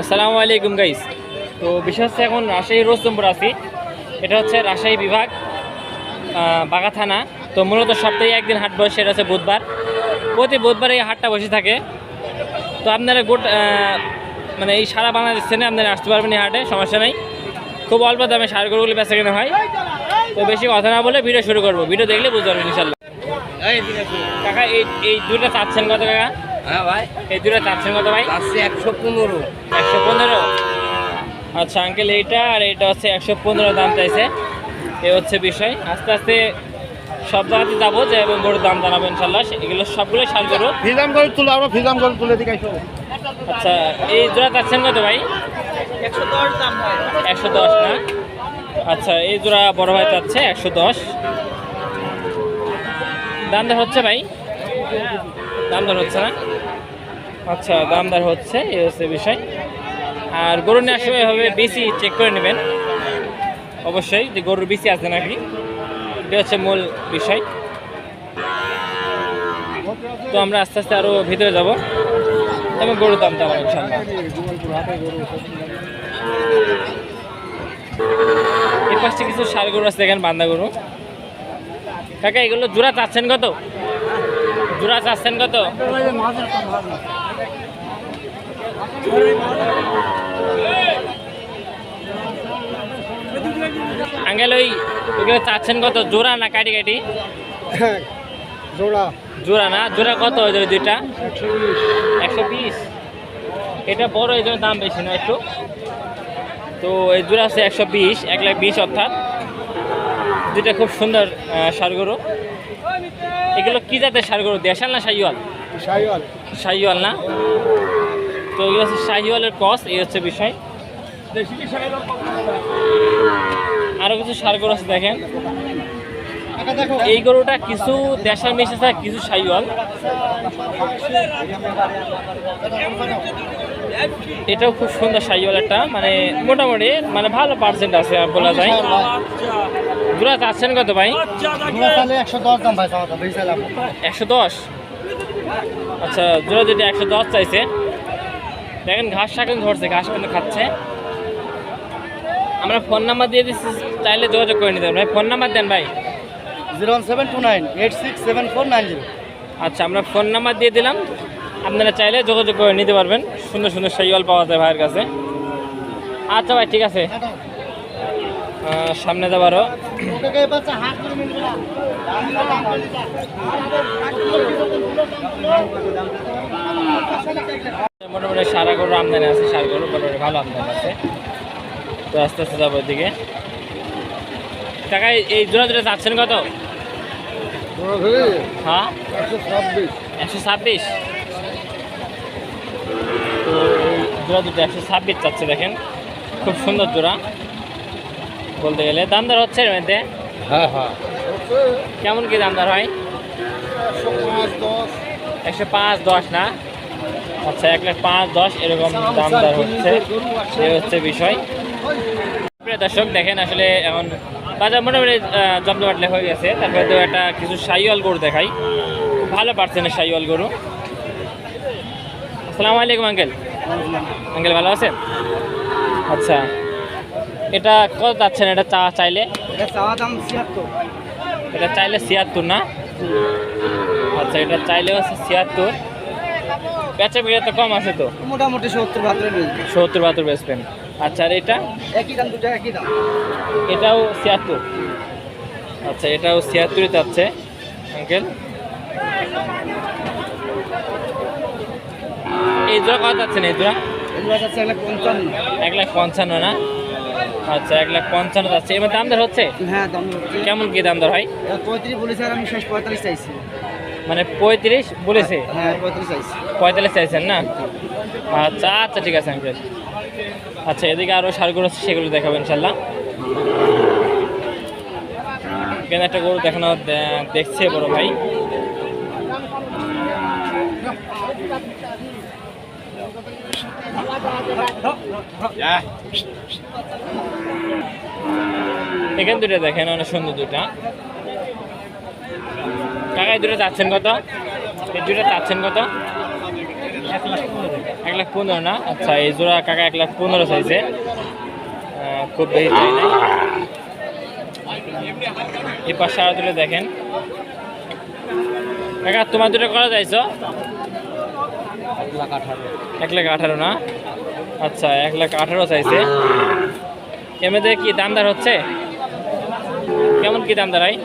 আসসালামু আলাইকুম গাইস তো বিশেষ হচ্ছে এখন রাজশাহী রোস্তমপুর আছি। এটা হচ্ছে রাজশাহী বিভাগ বাগা থানা। তো মূলত সপ্তাহে একদিন হাট বসে সেটা হচ্ছে বুধবার। প্রতি বুধবার এই হাটটা বসে থাকে। তো আপনারা গোট মানে এই সারা বাংলাদেশ থেকে আপনারা আসতে পারবেন এই হাটে সমস্যা নেই। খুব অল্প দামে সার গরুগুলো বেচা কেনা হয়। তো বেশি কথা না বলে ভিডিও শুরু করব। ভিডিও দেখলে বুঝতে পারবেন ইনশাল্লাহ কাকা এই এই দুইটা চাচ্ছেন কত কাকা হ্যাঁ ভাই এই দুইটা চাচ্ছেন কত ভাই? একশো পনেরো। একশো পনেরো? আচ্ছা আঙ্কেল এইটা আর এটা হচ্ছে একশো পনেরো দাম চাইছে। এ হচ্ছে বিষয়। আস্তে আস্তে সব জায়গাতে যাব যে এবং গরুর দাম জানাব ইনশাল্লাহ এগুলো সবগুলো সার গরু ফিজাম করে তুলে আমরা ফিজাম করে তুলে দিকে আচ্ছা এই জোড়া চাচ্ছেন কত ভাই? একশো দশ দাম ভাই। একশো দশ না? আচ্ছা এই জোড়া বড় ভাই চাচ্ছে একশো দশ। দাম হচ্ছে ভাই? দাম দর হচ্ছে না? আচ্ছা দাম দর হচ্ছে, এই হচ্ছে বিষয়। আর গরু নেওয়ার সময় হবে বেশি চেক করে নেবেন। অবশ্যই, যে গরুর বেশি আছে নাকি? এটা হচ্ছে মূল বিষয়। তো আমরা আস্তে আস্তে আরও ভিতরে যাব। এবং গরুর দাম দাম ইনশাল্লাহ এই পাশে কিছু সার গরু আছে, দেখেন বান্দা গরু। কাকা, এগুলো জোড়া চাচ্ছেন কত? জোড়া চাচ্ছেন কত? আঙ্গেল ওই ওগুলো চাচ্ছেন কত? জোড়া না কাটি কাটি? জোড়া। জোড়া না? জোড়া কত ওই যে দুইটা? একশো বিশ। একশো বিশ। এটা বড় এই জন্য দাম বেশি না একটু। তো এই জোড়া আছে একশো বিশ এক লাখ বিশ অর্থাৎ দুইটা খুব সুন্দর সারগরু। এগুলো কি জাতের ষাঁড় গরু দেশাল না শাহিওয়াল? সাইওয়াল শাহিওয়াল না? তো এগুলো হচ্ছে শাহিওয়ালের কস এই হচ্ছে বিষয়। আরও কিছু ষাঁড় গরু আছে দেখেন। দেখো। এই গরুটা কিছু দেশাল মিশেছে কিছু শাহিওয়াল। এটাও খুব সুন্দর শাহিওয়াল একটা মানে মোটামুটি মানে ভালো পার্সেন্ট আছে বলা যায়। জোড়া চাচ্ছেন কত ভাই? একশো দশ দাম ভাই একশো দশ? আচ্ছা জোড়া যেটা একশো দশ চাইছে দেখেন ঘাস শাকেন ধরছে ঘাস কিন্তু খাচ্ছে। আমরা ফোন নাম্বার দিয়ে দিচ্ছি চাইলে যোগাযোগ করে নিতে ভাই ফোন নাম্বার দেন ভাই। Zero one seven two nine eight six seven four nine zero. আচ্ছা আমরা ফোন নাম্বার দিয়ে দিলাম। আপনারা চাইলে যোগাযোগ করে নিতে পারবেন। সুন্দর সুন্দর শৈওয়াল পাওয়া যায় ভাইয়ের কাছে। আচ্ছা ভাই ঠিক আছে। আহ, সামনে যাবারও মোটামুটি সারা গরুর আমদানি আছে সার গরু মোটামুটি ভালো আমদানি আছে। তো আস্তে আস্তে যাব ওইদিকে টাকা এই জোড়া জোড়া যাচ্ছেন কত? হ্যাঁ? একশো ছাব্বিশ। একশো ছাব্বিশ? তো জোড়া দুটো একশো ছাব্বিশ চাচ্ছে দেখেন। খুব সুন্দর জোড়া। বলতে গেলে। দাম দর হচ্ছে এর মধ্যে? হ্যাঁ হ্যাঁ। কেমন কি দাম দর হয়? একশো পাঁচ দশ না? আচ্ছা এক লাখ পাঁচ দশ এরকম দাম দর হচ্ছে। এই হচ্ছে বিষয়। দর্শক দেখেন আসলে এখন বাজার মোটামুটি জমজমাটলে হয়ে গেছে। তারপরে তো একটা কিছু সাইওয়াল গরু দেখাই। ভালো পার্সেন্টের সাইওয়াল গরু। আসসালামু আলাইকুম আঙ্কেল। আঙ্কেল ভালো আছেন? আচ্ছা। এটা কত চাচ্ছেন এটা চা চাইলে? এটা চাইলে ছিয়াত্তর না? আচ্ছা এটা চাইলে হচ্ছে ছিয়াত্তর। বেচা বিক্রি তো কম আছে তো? মোটামুটি সত্তর মিলবে সত্তর বাহাত্তর বেচবেন। আচ্ছা আর এটা? একই দাম দুটো একই দাম। এটাও ছিয়াত্তর। আচ্ছা এটাও ছিয়াত্তরই চাচ্ছে আঙ্কেল এই জোড়া কত যাচ্ছেন? এই জোড়া? এক লাখ পঞ্চান্ন। এক লাখ পঞ্চান্ন না? আচ্ছা এক লাখ পঞ্চান্ন যাচ্ছে। এবার দাম দর হচ্ছে? হ্যাঁ দাম কেমন কি দাম দর হয়? পঁয়ত্রিশ বলেছে আর আমি শেষ পঁয়তাল্লিশ চাইছি। মানে পঁয়ত্রিশ বলেছে? হ্যাঁ পঁয়ত্রিশ চাইছি। পঁয়তাল্লিশ চাইছেন না? আচ্ছা আচ্ছা ঠিক আছে আঙ্কেল। আচ্ছা এদিকে আরও সারগুলো আছে সেগুলো দেখাবো ইনশাল্লাহ এখানে একটা গরু দেখানো দেখছে বড় ভাই। এখানে দুটো দেখেন অনেক সুন্দর দুটা টাকা এই দুটো চাচ্ছেন কত? এই দুটো চাচ্ছেন কত? এক লাখ পনেরো না? আচ্ছা এই জোড়া কাকা এক লাখ পনেরো চাইছে। খুব বেশি চাই নাই। এই পাশে আরও দুটো দেখেন। কাকা তোমার দুটো করা যাইছো? এক লাখ আঠারো না? আচ্ছা এক লাখ আঠারো চাইছে। এমনিতে কি দামদার হচ্ছে? কেমন কি দাম দাঁড়ায়?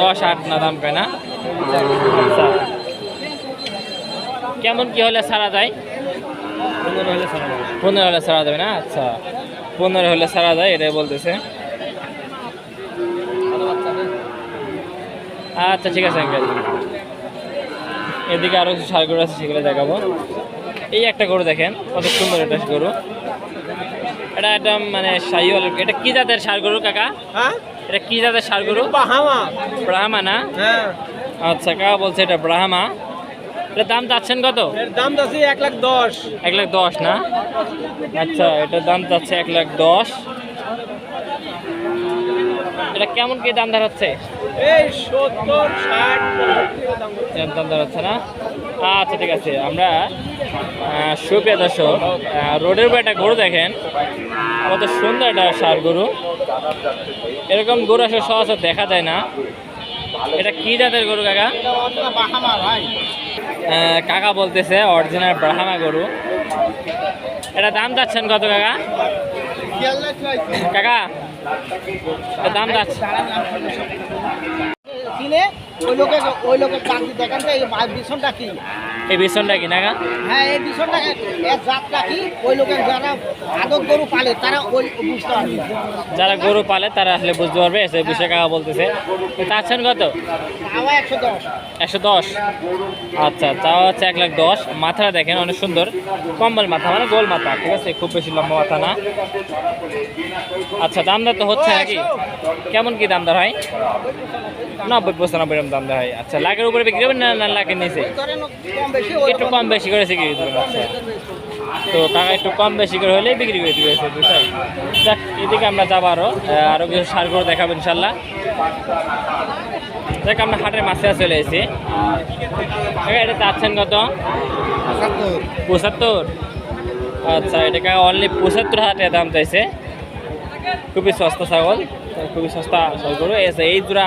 দশ আট না দাম কয় না? আচ্ছা। কেমন কি হলে ছাড়া যায়? পনেরো হলে ছাড়া যাবে। না? আচ্ছা। পনেরো হলে ছাড়া যায়, এটাই বলতেছে। আচ্ছা ঠিক আছে এদিকে আরও কিছু সার গরু আছে, সেগুলো দেখাবো। এই একটা গরু দেখেন কত সুন্দর এটা গরু। এটা একদম মানে শাহিওয়াল এটা কি জাতের সার গরু কাকা? হ্যাঁ? এটা কি জাতের সার গরু? ব্রাহ্মা না? হ্যাঁ। আচ্ছা কাকা বলছে এটা ব্রাহ্মা। এটা দাম চাচ্ছেন কত? এর দাম যাচ্ছে এক লাখ দশ। এক লাখ দশ না? আচ্ছা এটার দাম যাচ্ছে এক লাখ দশ। এটা কেমন কি দাম দাঁড়াচ্ছে এই সত্তর ষাট দাম দাঁড়াচ্ছে না? আচ্ছা ঠিক আছে। আমরা আহ, সুপ্রিয় দর্শক রোডের উপর একটা গরু দেখেন। কত সুন্দর একটা সার গরু। এরকম গরু আসলে সহজে দেখা যায় না। এটা কি জাতের গরু কাকা? কাকা বলতেছে অরিজিনাল ব্রাহ্মা গরু। এটা দাম যাচ্ছেন কত কাকা? কাকা দাম যাচ্ছে কিনে ওই লোকে ওই লোকে দেখেন তো এই কি? এই বিছনটা কি নাকা হ্যাঁ এই এর জাতটা কি? ওই লোকের যারা আদত গরু পালে তারা ওই বুঝতে পারবে যারা গরু পালে তারা আসলে বুঝতে পারবে এসে বিষয় কাকা বলতেছে। চাচ্ছেন কত? একশো দশ। একশো দশ। আচ্ছা তাও হচ্ছে এক লাখ দশ। মাথাটা দেখেন অনেক সুন্দর। কম্বল মাথা মানে গোল মাথা ঠিক আছে? খুব বেশি লম্বা মাথা না। আচ্ছা দাম দর তো হচ্ছে নাকি? কেমন কি দাম দর হয়? নব্বই, পঁচানব্বই এরকম দাম দর হয় আচ্ছা লাখের উপরে বিক্রি করবেন না লাখের নিচে? একটু কম বেশি করে বিক্রি করবেন আচ্ছা। তো টাকা একটু কম বেশি করে হলেই বিক্রি করে দিবে বিষয় যাক, এদিকে আমরা যাব আরও আরও কিছু সার করে দেখাবো ইনশাল্লাহ দেখ আমরা হাটের মাছে চলে এসেছি। এটা চাচ্ছেন কত? পঁচাত্তর। আচ্ছা এটাকে অনলি পঁচাত্তর হাজার দাম চাইছে। খুবই সস্তা ছাগল, খুবই সস্তা এসে এই জোড়া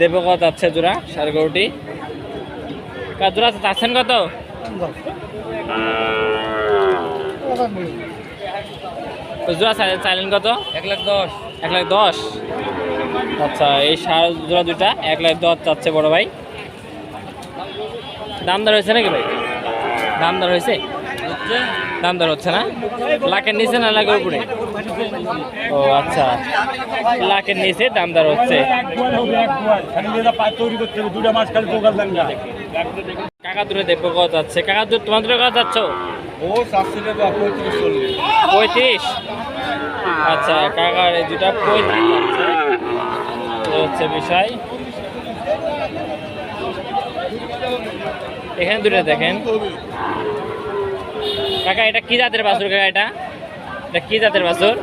দেবে কত যাচ্ছে জোড়া সার গরুটি। জোড়া চাচ্ছেন কত? জোড়া চাইলেন কত? এক লাখ দশ। এক লাখ দশ? আচ্ছা এই সার জোড়া দুইটা এক লাখ দশ চাচ্ছে বড় ভাই। দাম দর হয়েছে নাকি ভাই? দাম দর হয়েছে? দাম দর হচ্ছে না? লাখের নিচে না লাখের উপরে? ও আচ্ছা। লাখের নিচে দাম দর হচ্ছে। কাকা দূরে দেখব, কত যাচ্ছে? কাকা দূর, তোমার দূরে কত যাচ্ছ? পঁয়ত্রিশ। আচ্ছা কাকার এই দুটা পঁয়ত্রিশ হচ্ছে বিষয়। এখানে দুটো দেখেন। কাকা, এটা কি জাতের বাছুর, কাকা, এটা? এটা কি জাতের বাছুর?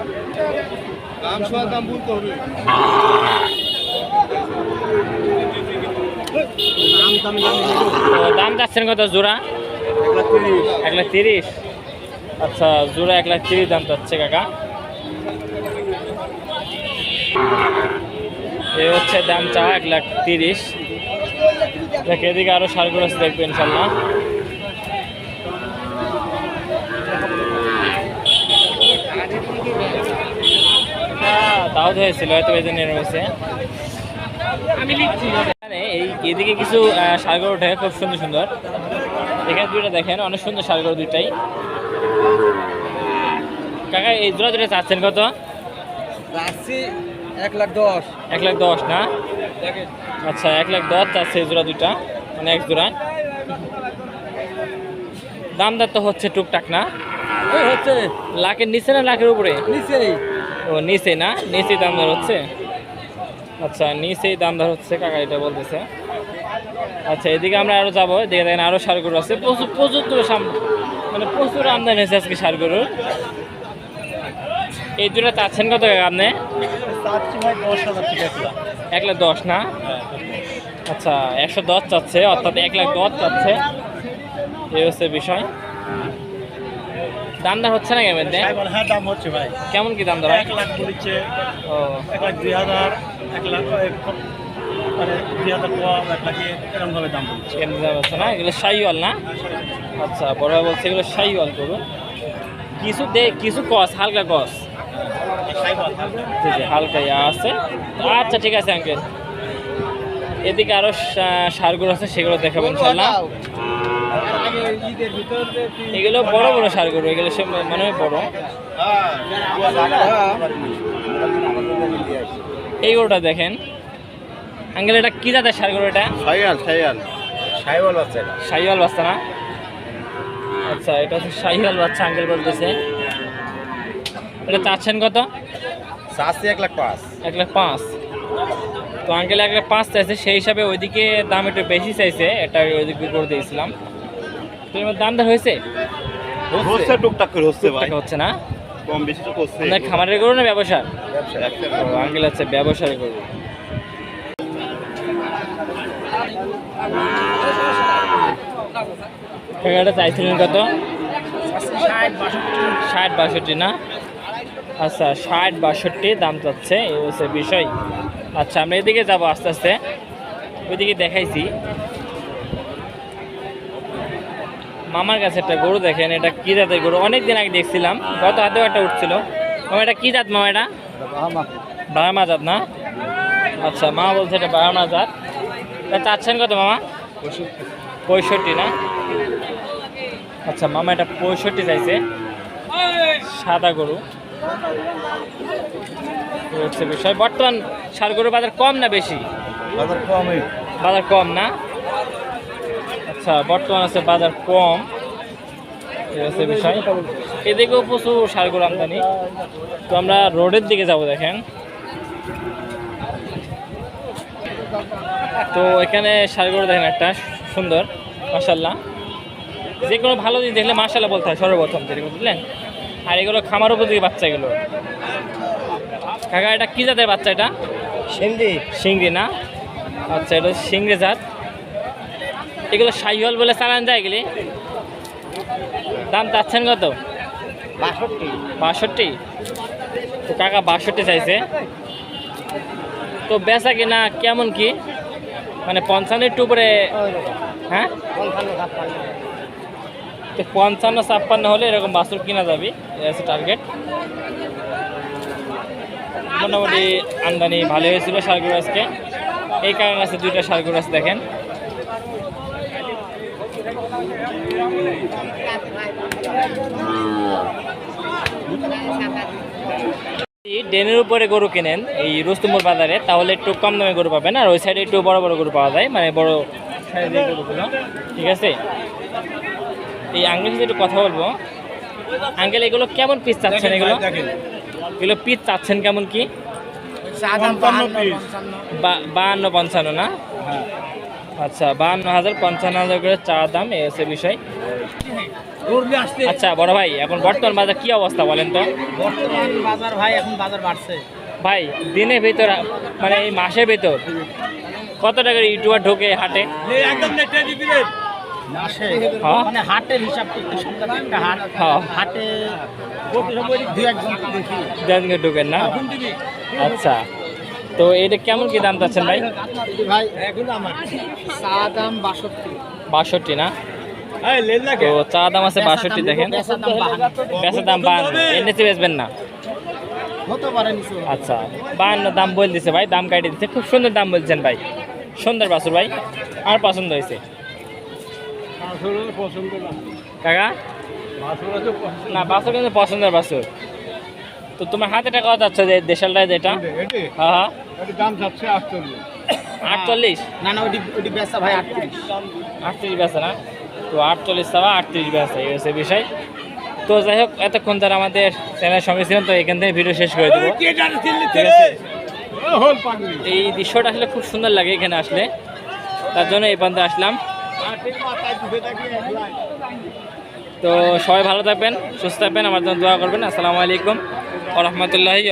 দাম তো যাচ্ছেন কত জোড়া? এক লাখ তিরিশ। আচ্ছা জোড়া এক লাখ তিরিশ দাম যাচ্ছে কাকা। এই হচ্ছে দাম চাওয়া এক লাখ তিরিশ। দেখ এদিকে আরও সারগুলো আছে দেখবে ইনশাল্লাহ। তাও তো হয়েছিল হয়তো এই জন্য এখানে এই এদিকে কিছু আহ, সারগর ওঠে খুব সুন্দর সুন্দর। এখানে দুইটা দেখেন অনেক সুন্দর সারগর দুইটাই। কাকা এই জোড়া দুটো চাচ্ছেন কত? রাশি এক লাখ দশ। এক লাখ দশ না? আচ্ছা এক লাখ দশ চাচ্ছে এই জোড়া দুইটা মানে এক জোড়া। দাম দর তো হচ্ছে টুকটাক না? হচ্ছে। লাখের নিচে না লাখের উপরে? নিচেই। ও নিচে না? নিচে দাম দর হচ্ছে? আচ্ছা নিচেই দাম দর হচ্ছে কাকা এটা বলতেছে। আচ্ছা এদিকে আমরা আরও যাব। এদিকে দেখেন আরও সার গরু আছে। প্রচুর প্রচুর মানে প্রচুর আমদানি হয়েছে আজকে সার গরুর এই দুটো চাচ্ছেন কত কাকা আপনি? এক লাখ দশ না? আচ্ছা একশো দশ চাচ্ছে অর্থাৎ এক লাখ দশ চাচ্ছে। এই হচ্ছে বিষয়। দাম দর হচ্ছে না কেমন হ্যাঁ দাম হচ্ছে ভাই। কেমন কি দাম দর এক লাখ বলেছে ও। এক লাখ দুই হাজার এক লাখ মানে দুই হাজার কম এক লাখ এরকম দাম বলছে কেমন দাম হচ্ছে না? এগুলো না? আচ্ছা বড় বলছে এগুলো করুন কিছু দে কিছু কস হালকা কস। সাইবার জি জি হালকা ইয়া আছে। আচ্ছা ঠিক আছে আঙ্কেল এদিকে আরও সা- সারগুলো আছে সেগুলো দেখাবো ইনশাল্লাহ এগুলো বড় বড় সারগুলো এগুলো সব মনে হয় বড়। এই গরুটা দেখেন। আঙ্কেল এটা কি জাতের সারগুলো এটা? সাইয়াল সাইয়াল। সাইবাল বাচ্চা এটা। শাহিওয়াল বাচ্চা না? আচ্ছা এটা হচ্ছে শাহিওয়াল বাচ্চা আঙ্কেল বলতেছে। এটা চাচ্ছেন কত? চাষি এক লাখ পাঁচ। এক লাখ পাঁচ। তো আঙ্কেল এক লাখ পাঁচ চাইছে সেই হিসাবে ওইদিকে দাম একটু বেশি চাইছে এটা ওইদিকে করে দিয়েছিলাম। তো এবার দাম দর হয়েছে? হচ্ছে। টুকটাক করে হচ্ছে ভাই। হচ্ছে না? কম বেশি তো করছে। আপনার খামারের গরু না ব্যবসা আঙ্কেল আছে ব্যবসার গরু। এটা চাইছিলেন কত? ষাট বাষট্টি না? আচ্ছা ষাট বাষট্টি দাম চাচ্ছে এই হচ্ছে বিষয়। আচ্ছা আমরা এদিকে যাব আস্তে আস্তে। ওইদিকে দেখাইছি। মামার কাছে একটা গরু দেখেন এটা কি জাতের গরু? অনেক দিন আগে দেখছিলাম গত হাতেও একটা উঠছিল। মামা এটা কি জাত মামা এটা? বারামা জাত না? আচ্ছা মা বলছে এটা বারামা জাত। এটা চাচ্ছেন কত মামা? পঁয়ষট্টি না? আচ্ছা মামা এটা পঁয়ষট্টি চাইছে। সাদা গরু। বিষয়। বর্তমান সার গরুর বাজার কম না বেশি? বাজার কমই। বাজার কম না? আচ্ছা বর্তমান আছে বাজার কম। বিষয়। এদিকেও প্রচুর সারগুলো আমদানি। তো আমরা রোডের দিকে যাব দেখেন। তো এখানে সারগুলো দেখেন একটা সুন্দর মাসাল্লাহ যে কোনো ভালো জিনিস দেখলে মাসাল্লাহ বলতে হয় সর্বপ্রথম যেরকম বুঝলেন? আর এগুলো খামার উপযোগী বাচ্চা এগুলো। কাকা এটা কী জাতের বাচ্চা এটা? সিন্ধি সিংড়ি না? আচ্ছা এটা সিংড়ি জাত। এগুলো সাইহল বলে চালান যায় এগুলি। দাম চাচ্ছেন কত? বাষট্টি। বাষট্টি? তো কাকা বাষট্টি চাইছে। তো বেচা কিনা কেমন কি? মানে পঞ্চান্ন একটু উপরে হ্যাঁ? তো পঞ্চান্ন ছাপ্পান্ন হলে এরকম বাছুর কিনা যাবে। আছে টার্গেট মোটামুটি আমদানি ভালো হয়েছিল সারগুলো আজকে। এই কারণে আছে দুইটা সারগুলো দেখেন। ডেনের উপরে গরু কেনেন এই রুস্তুমপুর বাজারে তাহলে একটু কম দামে গরু পাবেন আর ওই সাইডে একটু বড় বড় গরু পাওয়া যায় মানে বড় সাইজের গরুগুলো ঠিক আছে? এই আঙ্কেল সাথে একটু কথা বলব। আঙ্কেল এগুলো কেমন পিস চাচ্ছেন এগুলো? এগুলো পিস চাচ্ছেন কেমন কি? বা- বাহান্ন পঞ্চান্ন না? আচ্ছা বাহান্ন হাজার পঞ্চান্ন হাজার করে চা দাম এই হচ্ছে বিষয়। আচ্ছা বড় ভাই এখন বর্তমান বাজার কি অবস্থা বলেন তো? বর্তমান বাজার ভাই এখন বাজার বাড়ছে। ভাই দিনের ভিতর মানে এই মাসের ভিতর কত টাকার ইউটিউবার ঢোকে হাটে? মাসে? হ্যাঁ। মানে হাটের হিসাব করতে সপ্তাহে একটা হাট। হ্যাঁ। হাটে ঢোকেন না? আচ্ছা। তো এটা কেমন কি দাম চাচ্ছেন ভাই? ভাই এখন আমার। চা দাম বাষট্টি। বাষট্টি না? এই লেন না তো চা দাম আছে বাষট্টি দেখেন। বেচার দাম বাহান্ন। বাহান্ন। এমনিতে বেচবেন না? হতে পারে নিচু। আচ্ছা বাহান্ন দাম বল দিছে ভাই দাম কাটিয়ে দিচ্ছে খুব সুন্দর দাম বলছেন ভাই। সুন্দর বাসুর ভাই। আমার পছন্দ হয়েছে? পছন্দ না। কাকা? মাছগুলো তো পছন্দ। না বাসুর কিন্তু পছন্দের বাসুর তো তোমার হাতে টাকা কত আছে যে দেশালটায় যেটা? এটি। হ্যাঁ হ্যাঁ। এটি দাম যাচ্ছে আটচল্লিশ। আটচল্লিশ? না না ওটি ওটি বেচা ভাই আটত্রিশ। আটত্রিশ না? তো আটচল্লিশ আটত্রিশ বেছে এই হচ্ছে বিষয়। তো যাই হোক এতক্ষণ যারা আমাদের চ্যানেলের সঙ্গে ছিলেন তো এখান থেকে ভিডিও শেষ করে দেবো। এই দৃশ্যটা আসলে খুব সুন্দর লাগে এখানে আসলে। তার জন্য এই পর্যন্ত আসলাম। তো সবাই ভালো থাকবেন সুস্থ থাকবেন আমার জন্য দোয়া করবেন। আসসালামু আলাইকুম ও রহমতুল্লাহি